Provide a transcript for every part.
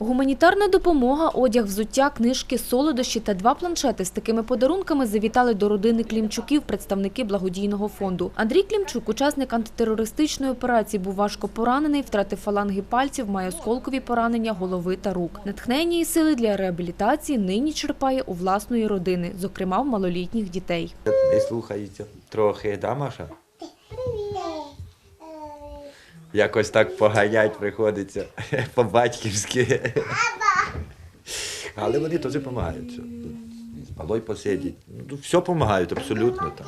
Гуманітарна допомога, одяг, взуття, книжки, солодощі та два планшети з такими подарунками завітали до родини Клімчуків представники благодійного фонду. Андрій Клімчук, учасник антитерористичної операції, був важко поранений, втратив фаланги пальців, має осколкові поранення голови та рук. Натхнення і сили для реабілітації нині черпає у власної родини, зокрема в малолітніх дітей. Не слухається трохи, да, Маша? Якось так поганять приходиться по-батьківськи. Але вони теж допомагають. З малою посидіть. Ну, все допомагають абсолютно. Там,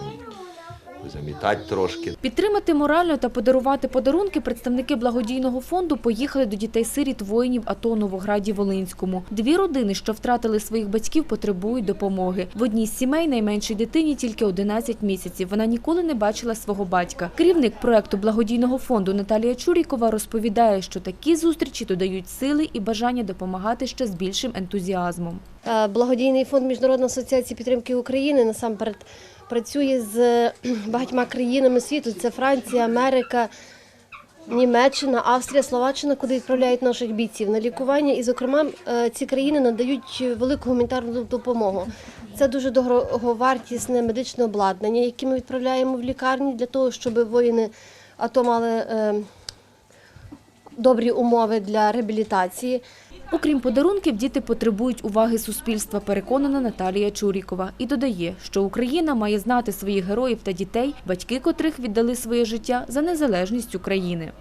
замітати трошки. Підтримати морально та подарувати подарунки представники благодійного фонду поїхали до дітей-сиріт воїнів АТО Новограді Волинському. Дві родини, що втратили своїх батьків, потребують допомоги. В одній з сімей найменшій дитині тільки 11 місяців. Вона ніколи не бачила свого батька. Керівник проекту благодійного фонду Наталія Чурікова розповідає, що такі зустрічі додають сили і бажання допомагати ще з більшим ентузіазмом. Е, Благодійний фонд Міжнародної асоціації підтримки України насамперед працює з багатьма країнами світу. Це Франція, Америка, Німеччина, Австрія, Словаччина, куди відправляють наших бійців на лікування. І, зокрема, е, ці країни надають велику гуманітарну допомогу. Це дуже дороговартісне медичне обладнання, яке ми відправляємо в лікарні для того, щоб воїни АТО мали е, добрі умови для реабілітації. Окрім подарунків, діти потребують уваги суспільства, переконана Наталія Чурікова, і додає, що Україна має знати своїх героїв та дітей, батьки котрих віддали своє життя за незалежність України.